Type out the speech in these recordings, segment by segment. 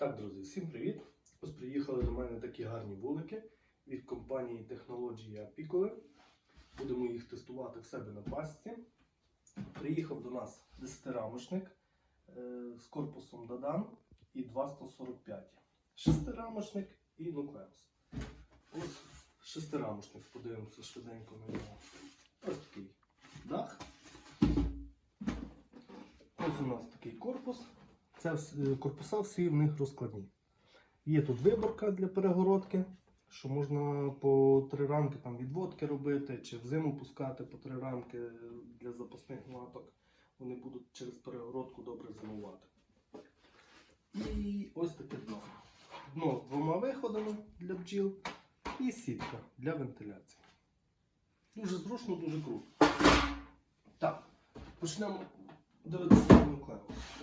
Так, друзі, всім привіт! Ось приїхали до мене такі гарні вулики від компанії Технологія Piccolo. Будемо їх тестувати в себе на пасті. Приїхав до нас 10-рамочник е, з корпусом Дадан і 245. Шестирамочник і нуклеус. Ось шестирамочник, подивимося швиденько на нього. Ось такий дах. Ось у нас такий корпус. Це е, корпуса всі в них розкладні. Є тут виборка для перегородки, що можна по три рамки там відводки робити, чи в зиму пускати по три рамки для запасних маток. Вони будуть через перегородку добре зимувати. І ось таке дно. Дно з двома виходами для бджіл і сітка для вентиляції. Дуже зручно, дуже круто. Так, почнемо дивитися на нуклеус.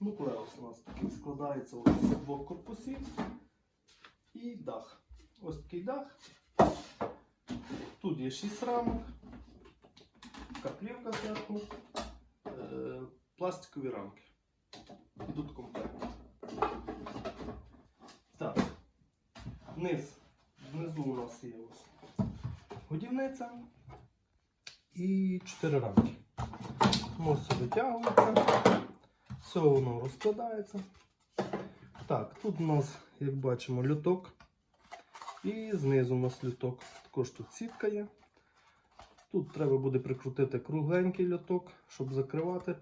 Нуклеус у нас такий складається з двох корпусів і дах. Ось такий дах. Тут є 6 рамок, каплівка зверху, е, пластикові рамки. Йдуть комплекти. Так. Низ. Внизу у нас є ось годівниця і 4 рамки. Мосо витягується. Все воно розкладається. Так, тут у нас, як бачимо, люток. І знизу у нас люток. Також тут сітка є. Тут треба буде прикрутити кругленький льоток, щоб закривати.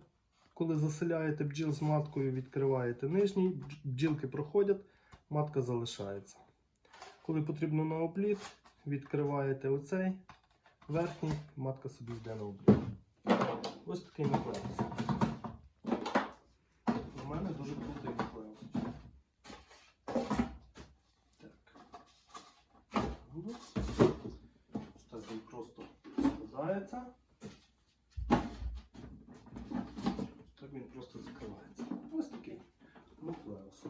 Коли заселяєте бджіл з маткою, відкриваєте нижній, бджілки проходять, матка залишається. Коли потрібно на обліт, відкриваєте оцей верхній, матка собі йде на обліт. Ось такий нуклеус. У мене дуже крутий нуклеус. Так. Буду. Так він просто складається. Так він просто закривається. Ось такий нуклеус.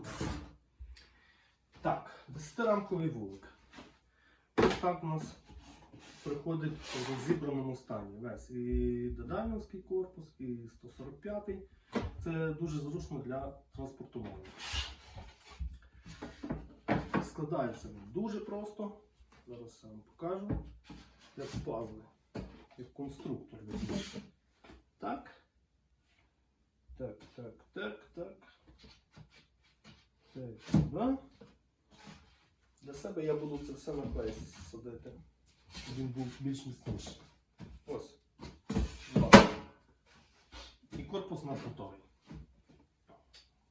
Так, десятирамковий вулик. Ось так у нас приходить в зібраному стані. Весь і Доданівський корпус, і 145-й. Це дуже зручно для транспортування. Складається він дуже просто. Зараз я вам покажу. Як пазли, як конструктор. Так. Так, так, так, так. Це сюди. Для себе я буду це все на клей садити. Він був більш міцніший. Ось. Два. І корпус у нас готовий.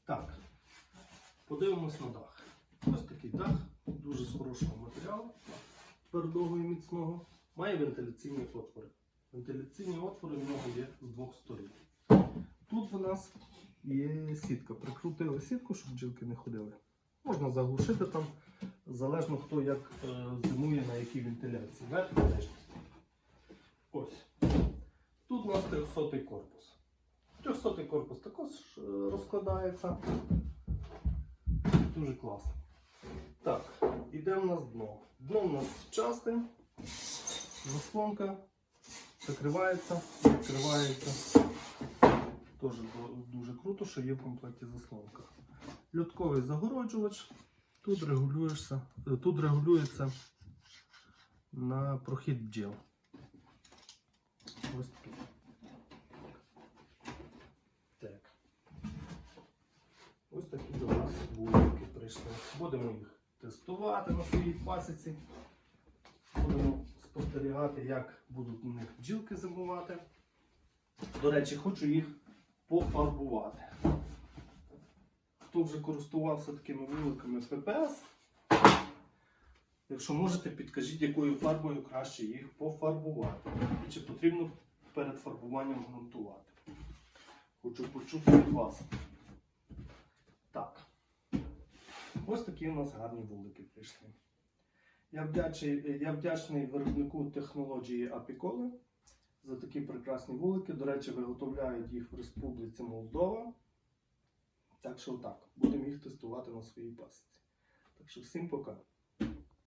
Так. Подивимось на дах. Ось такий дах, дуже з хорошого матеріалу, твердого і міцного. Має вентиляційні отвори. Вентиляційні отвори в нього є з двох сторін. Тут в нас є сітка. Прикрутили сітку, щоб бджілки не ходили. Можна заглушити там, залежно хто як е, зимує на якій вентиляції. Ось. Тут у нас 300 корпус. 300 корпус також е, розкладається. Дуже класно. Так, іде в нас дно. Дно у нас часте, заслонка закривається, відкривається. Теж дуже круто, що є в комплекті заслонка. Льотковий загороджувач. Тут регулюєшся, е, тут регулюється на прохід бджіл. Ось такий. Так. Ось такі до нас вулики прийшли. Будемо їх тестувати на своїй пасіці. Спостерігати, як будуть у них бджілки зимувати. До речі, хочу їх пофарбувати. Хто вже користувався такими вуликами ППС? Якщо можете, підкажіть, якою фарбою краще їх пофарбувати. І чи потрібно перед фарбуванням грунтувати. Хочу почути від вас. Так. Ось такі у нас гарні вулики прийшли. Я вдячний, я вдячний виробнику технології Апіколи за такі прекрасні вулики. До речі, виготовляють їх в Республіці Молдова. Так що так, будемо їх тестувати на своїй пасіці. Так що всім пока.